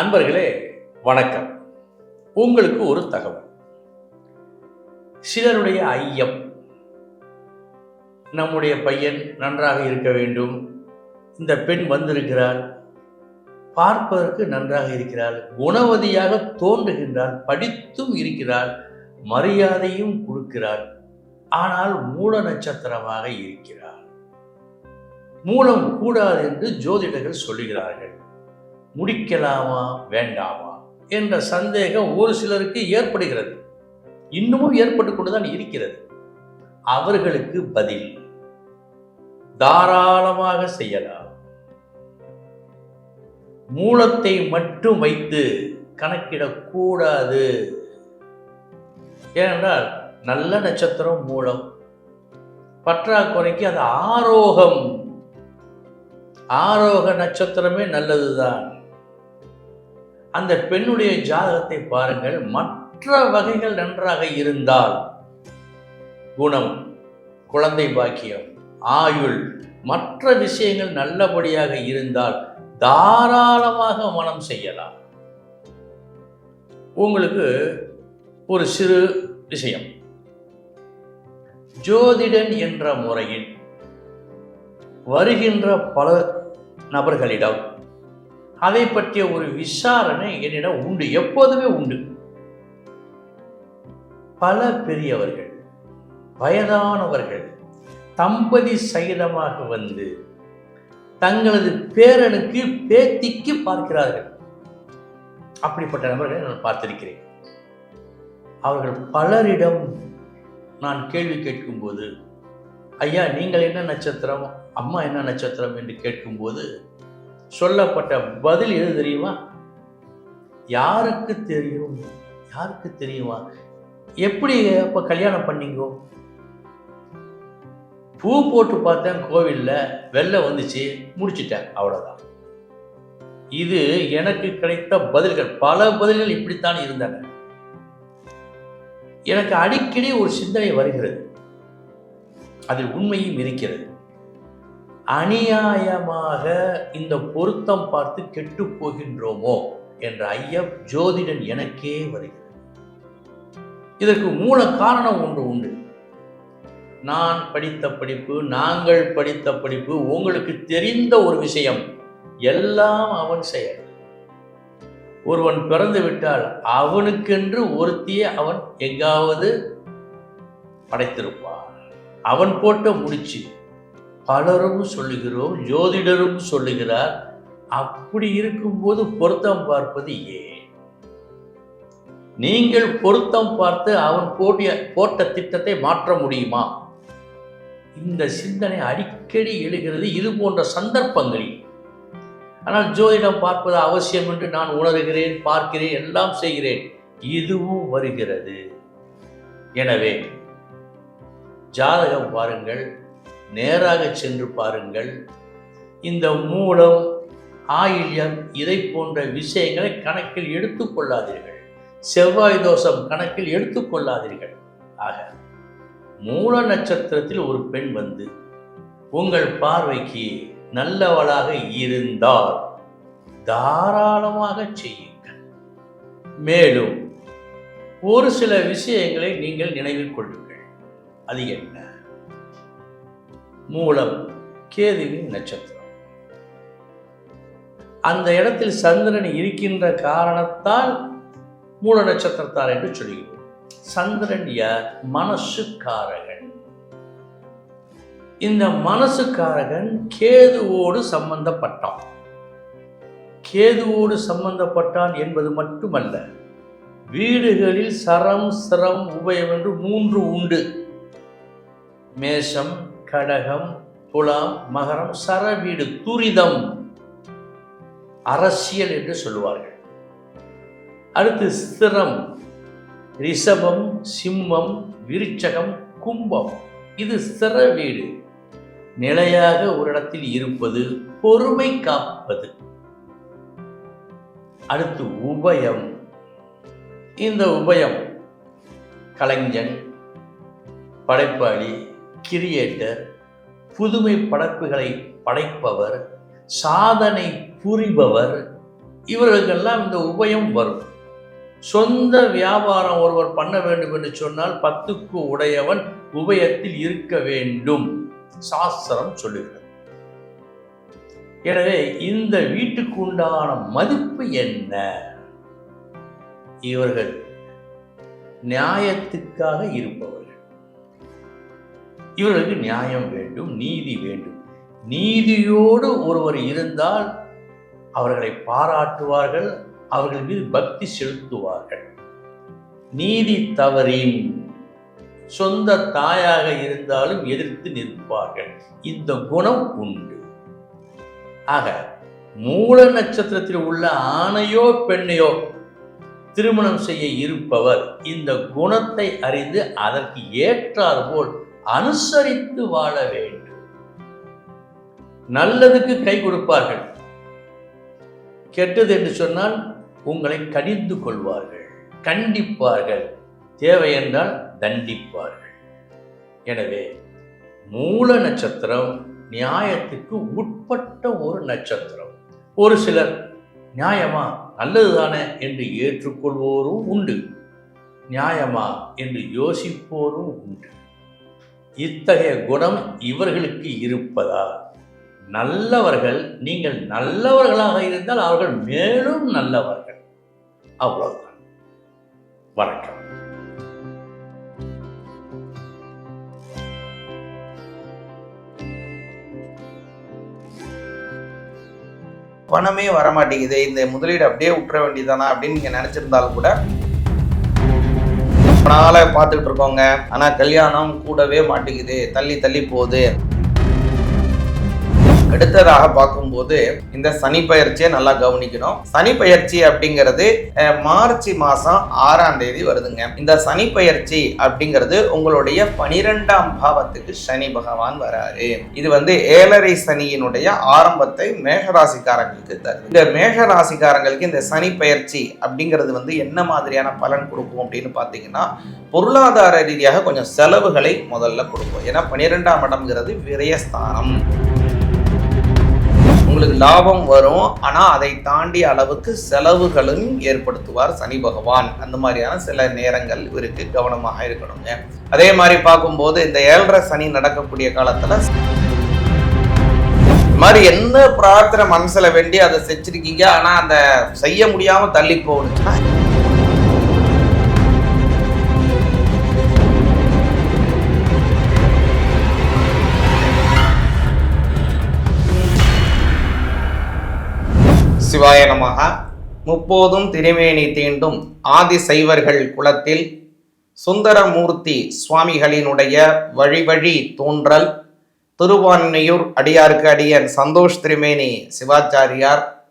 அன்பர்களே வணக்கம். உங்களுக்கு ஒரு தகவல். சிலருடைய ஐயம் நம்முடைய பையன் நன்றாக இருக்க வேண்டும் இந்த பெண் வந்திருக்கிறாள் பார்ப்பதற்கு நன்றாக இருக்கிறாள் குணவதியாக தோன்றுகின்றாள் படித்தும் இருக்கிறாள் மரியாதையும் கொடுக்கிறாள் ஆனால் மூல நட்சத்திரமாக இருக்கிறாள். மூலம் கூடாது என்று ஜோதிடர்கள் சொல்லுகிறார்கள். முடிக்கலாமா? வேண்டாமா? என்ற சந்தேகம் ஒரு சிலருக்கு ஏற்படுகிறது. இன்னமும் ஏற்பட்டு கொண்டுதான் இருக்கிறது. அவர்களுக்கு பதில். தாராளமாக செய்யலாம். மூலத்தை மட்டும் வைத்து கணக்கிடக்கூடாது. ஏனென்றால் நல்ல நட்சத்திரம் மூலம் பற்றாக்குறைக்கு அது ஆரோகம். ஆரோக நட்சத்திரமே நல்லதுதான். அந்த பெண்ணுடைய ஜாதகத்தை பாருங்கள். மற்ற வகைகள் நன்றாக இருந்தால் குணம் குழந்தை பாக்கியம் ஆயுள் மற்ற விஷயங்கள் நல்லபடியாக இருந்தால் தாராளமாக மனம் செய்யலாம். உங்களுக்கு ஒரு சிறு விஷயம். ஜோதிடன் என்ற முறையில் வருகின்ற பல நபர்களிடம் அதை பற்றிய ஒரு விசாரணை என்னிடம் உண்டு எப்போதுமே உண்டு. பல பெரியவர்கள் வயதானவர்கள் தம்பதி சகிதமாக வந்து தங்களது பேரனுக்கு பேத்திக்கு பார்க்கிறார்கள். அப்படிப்பட்ட நபர்களை நான் பார்த்திருக்கிறேன். அவர்கள் பலரிடம் நான் கேள்வி கேட்கும்போது ஐயா நீங்கள் என்ன நட்சத்திரம்? அம்மா என்ன நட்சத்திரம்? என்று கேட்கும்போது சொல்லப்பட்ட பதில் எது தெரியுமா? யாருக்கு தெரியும்? யாருக்கு தெரியுமா? எப்படி அப்போ கல்யாணம் பண்ணிங்கோ? பூ போட்டு பார்த்தேன் கோவிலில் வெள்ளை வந்துச்சு முடிச்சிட்டேன் அவ்வளோதான் இது எனக்கு கிடைத்த பதில்கள். பல பதில்கள் இப்படித்தான் இருந்தன. எனக்கு அடிக்கடி ஒரு சிந்தனை வருகிறது. அதில் உண்மையும் இருக்கிறது. அநியாயமாக இந்த பொருத்தம் பார்த்து கெட்டு போகின்றோமோ என்ற ஐயம் ஜோதிடன் எனக்கே வருகிறது. இதற்கு மூல காரணம் ஒன்று உண்டு. நான் படித்த படிப்பு நாங்கள் படித்த படிப்பு உங்களுக்கு தெரிந்த ஒரு விஷயம் எல்லாம் அவன் செயல். ஒருவன் பிறந்து விட்டால் அவனுக்கென்று ஒருத்தியை அவன் எங்காவது படைத்திருப்பான். அவன் போட்ட முடிச்சு பலரும் சொல்லுகிறோம் ஜோதிடரும் சொல்லுகிறார். அப்படி இருக்கும்போது பொருத்தம் பார்ப்பது ஏன்? நீங்கள் பொருத்தம் பார்த்து அவன் போட்டிய போட்ட திட்டத்தை மாற்ற முடியுமா? இந்த சிந்தனை அடிக்கடி எழுகிறது இது போன்ற சந்தர்ப்பங்களில். ஆனால் ஜோதிடம் பார்ப்பது அவசியம் என்று நான் உணர்கிறேன் பார்க்கிறேன் எல்லாம் செய்கிறேன். இதுவும் வருகிறது. எனவே ஜாதகம் பாருங்கள். நேராக சென்று பாருங்கள். இந்த மூலம் ஆயில்யம் இதை போன்ற விஷயங்களை கணக்கில் எடுத்துக்கொள்ளாதீர்கள் செவ்வாய் தோஷம் கணக்கில் எடுத்துக்கொள்ளாதீர்கள் ஆக மூல நட்சத்திரத்தில் ஒரு பெண் வந்து உங்கள் பார்வைக்கு நல்லவளாக இருந்தால் தாராளமாக செய்யுங்கள். மேலும் ஒரு சில விஷயங்களை நீங்கள் நினைவில் கொள்ளுங்கள். அது என்ன? மூலம் கேதுவின் நட்சத்திரம். அந்த இடத்தில் சந்திரன் இருக்கின்ற காரணத்தால் மூல நட்சத்திரத்தார் என்று சொல்கிறோம் சந்திரன் யார்? மனசுக்காரகன். இந்த மனசுக்காரகன் கேதுவோடு சம்பந்தப்பட்டான். கேதுவோடு சம்பந்தப்பட்டான் என்பது மட்டுமல்ல வீடுகளில் சரம் சிரம் உபயம் என்று மூன்று உண்டு. மேஷம் கடகம் துலாம் மகரம் சர வீடு துரிதம் அரசியல் என்று சொல்லுவார்கள். அடுத்து ஸ்திரம் ரிஷபம் சிம்மம் விருச்சகம் கும்பம். இது ஸ்திர வீடு நிலையாக ஒரு இடத்தில் இருப்பது பொறுமை காப்பது. அடுத்து உபயம். இந்த உபயம் கலைஞன் படைப்பாளி கிரியேட்டர் புதுமை படைப்புகளை படைப்பவர் சாதனை புரிபவர் இவர்களுக்கெல்லாம் இந்த உபயம் வரும். சொந்த வியாபாரம் ஒருவர் பண்ண வேண்டும் என்று சொன்னால் பத்துக்கு உடையவன் உபயத்தில் இருக்க வேண்டும் சாஸ்திரம் சொல்லுகிறது. எனவே இந்த வீட்டுக்கு உண்டான மதிப்பு என்ன? இவர்கள் நியாயத்துக்காக இருப்பவர்கள். இவர்களுக்கு நியாயம் வேண்டும் நீதி வேண்டும். நீதியோடு ஒருவர் இருந்தால் அவர்களை பாராட்டுவார்கள் அவர்கள் மீது பக்தி செலுத்துவார்கள். நீதி தவறின் சொந்த தாயாக இருந்தாலும் எதிர்த்து நிற்பார்கள். இந்த குணம் உண்டு. ஆக மூல நட்சத்திரத்தில் உள்ள ஆணையோ பெண்ணையோ திருமணம் செய்ய இருப்பவர் இந்த குணத்தை அறிந்து அதற்கு ஏற்றாற்போல் அனுசரித்து வாழ வேண்டும். நல்லதுக்கு கை கொடுப்பார்கள். கெட்டது என்று சொன்னால் உங்களை கடிந்து கொள்வார்கள் கண்டிப்பார்கள். தேவை என்றால் தண்டிப்பார்கள். எனவே மூல நட்சத்திரம் நியாயத்துக்கு உட்பட்ட ஒரு நட்சத்திரம். ஒரு சிலர் நியாயமா நல்லதுதானே என்று ஏற்றுக்கொள்வோரும் உண்டு. நியாயமா என்று யோசிப்போரும் உண்டு. இத்தகைய குணம் இவர்களுக்கு இருப்பதால் நல்லவர்கள் நீங்கள் நல்லவர்களாக இருந்தால் அவர்கள் மேலும் நல்லவர்கள். அவ்வளவுதான். வணக்கம். பணமே வர மாட்டேங்குது இந்த முதலீடு அப்படியே விட்டுற வேண்டியதானா அப்படின்னு நீங்க நினைச்சிருந்தாலும் கூட நாளாக பார்த்துட்டு இருக்கோங்க. ஆனால் கல்யாணம் கூடவே மாட்டேங்குது. தள்ளி தள்ளி போகுது. அடுத்ததாக பார்க்கும்போது இந்த சனி பயிற்சியை நல்லா கவனிக்கணும். சனி பயிற்சி அப்படிங்கிறது மார்ச் மாசம் ஆறாம் தேதி வருதுங்க. இந்த சனி பயிற்சி அப்படிங்கிறது உங்களுடைய பனிரெண்டாம் பாவத்துக்கு சனி பகவான் வராரு. இது வந்து ஏழரை சனியினுடைய ஆரம்பத்தை மேகராசிக்காரங்களுக்கு தருது. இந்த மேகராசிக்காரங்களுக்கு இந்த சனி பயிற்சி அப்படிங்கிறது வந்து என்ன மாதிரியான பலன் கொடுக்கும் அப்படின்னு பார்த்தீங்கன்னா பொருளாதார ரீதியாக கொஞ்சம் செலவுகளை முதல்ல கொடுக்கும். ஏன்னா பனிரெண்டாம் இடம்ங்கிறது விரயஸ்தானம். உங்களுக்கு லாபம் வரும். ஆனால் அதை தாண்டிய அளவுக்கு செலவுகளும் ஏற்படுத்துவார் சனி பகவான். அந்த மாதிரியான சில நேரங்கள் இவருக்கு கவனமாக இருக்கணுங்க. அதே மாதிரி பார்க்கும்போது இந்த ஏழரை சனி நடக்கக்கூடிய காலத்தில் மாதிரி என்ன பிரார்த்தனை மனசில் வேண்டி அதை செஞ்சிருக்கீங்க? ஆனால் அந்த செய்ய முடியாமல் தள்ளி போகணுச்சுன்னா சிவாய நமக முப்போதும் திருமேனி தீண்டும் ஆதி சைவர்கள் குலத்தில் சுந்தரமூர்த்தி சுவாமிகளினுடைய வழிவழி தோன்றல் திருவான்மையூர் அடியாருக்கு அடியன் சந்தோஷ் திருமேனி சிவாச்சாரியார்